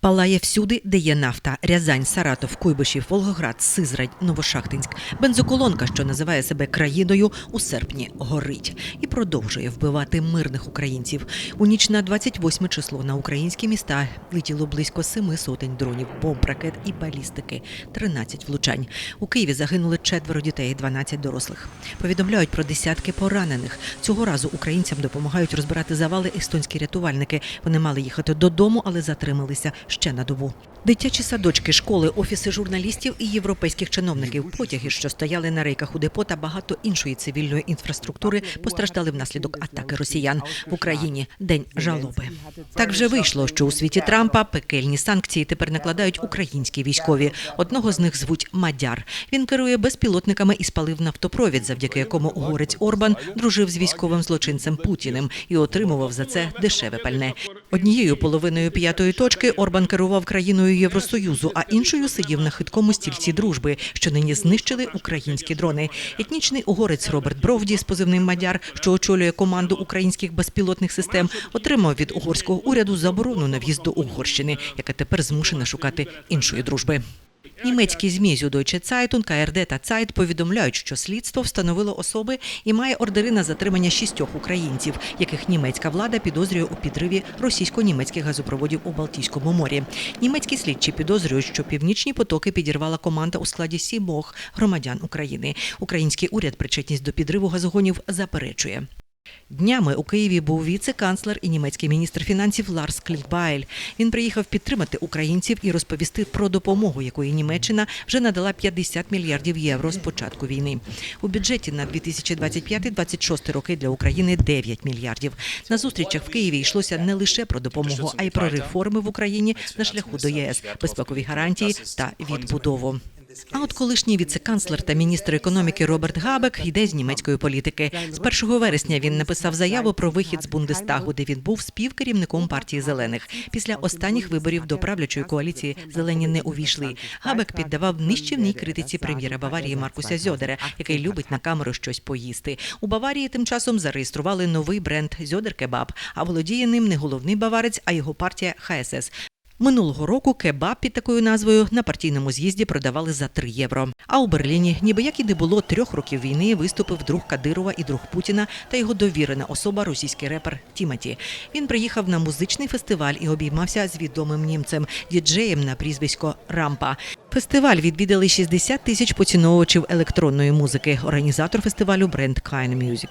Палає всюди, де є нафта: Рязань, Саратов, Куйбишів, Волгоград, Сизрань, Новошахтинськ. Бензоколонка, що називає себе країною, у серпні горить і продовжує вбивати мирних українців. У ніч на 28 число на українські міста летіло близько семи сотень дронів, бомб, ракет і балістики. 13 влучань. У Києві загинули четверо дітей, 12 дорослих. Повідомляють про десятки поранених. Цього разу українцям допомагають розбирати завали естонські рятувальники. Вони мали їхати додому, але затрималися ще на добу. Дитячі садочки, школи, офіси журналістів і європейських чиновників, потяги, що стояли на рейках у депо та багато іншої цивільної інфраструктури, постраждали внаслідок атаки росіян в Україні. День жалоби. Так вже вийшло, що у світі Трампа пекельні санкції тепер накладають українські військові. Одного з них звуть Мадяр. Він керує безпілотниками і спалив нафтопровід, завдяки якому угорець Орбан дружив з військовим злочинцем Путіним і отримував за це дешеве пальне. Однією половиною п'ятої точки Орбан керував країною Євросоюзу, а іншою сидів на хиткому стільці дружби, що нині знищили українські дрони. Етнічний угорець Роберт Бровді з позивним Мадяр, що очолює команду українських безпілотних систем, отримав від угорського уряду заборону на в'їзд до Угорщини, яка тепер змушена шукати іншої дружби. Німецькі змі Süddeutsche Zeitung, КРД та Цайт повідомляють, що слідство встановило особи і має ордери на затримання шістьох українців, яких німецька влада підозрює у підриві російсько-німецьких газопроводів у Балтійському морі. Німецькі слідчі підозрюють, що північні потоки підірвала команда у складі сімох громадян України. Український уряд причетність до підриву газогонів заперечує. Днями у Києві був віце-канцлер і німецький міністр фінансів Ларс Клінкбайль. Він приїхав підтримати українців і розповісти про допомогу, якої Німеччина вже надала 50 мільярдів євро з початку війни. У бюджеті на 2025-26 роки для України 9 мільярдів. На зустрічах в Києві йшлося не лише про допомогу, а й про реформи в Україні на шляху до ЄС, безпекові гарантії та відбудову. А от колишній віце-канцлер та міністр економіки Роберт Габек йде з німецької політики. З 1 вересня він написав заяву про вихід з Бундестагу, де він був співкерівником партії зелених. Після останніх виборів до правлячої коаліції зелені не увійшли. Габек піддавав нищівній критиці прем'єра Баварії Маркуся Зьодера, який любить на камеру щось поїсти. У Баварії тим часом зареєстрували новий бренд Зьодер Кебаб. А володіє ним не головний баварець, а його партія ХСС. Минулого року кебаб під такою назвою на партійному з'їзді продавали за 3 євро. А у Берліні, ніби як і не було трьох років війни, виступив друг Кадирова і друг Путіна та його довірена особа, російський репер Тіматі. Він приїхав на музичний фестиваль і обіймався з відомим німцем, діджеєм на прізвисько Рампа. Фестиваль відвідали 60 тисяч поціновувачів електронної музики. Організатор фестивалю бренд Kind Music.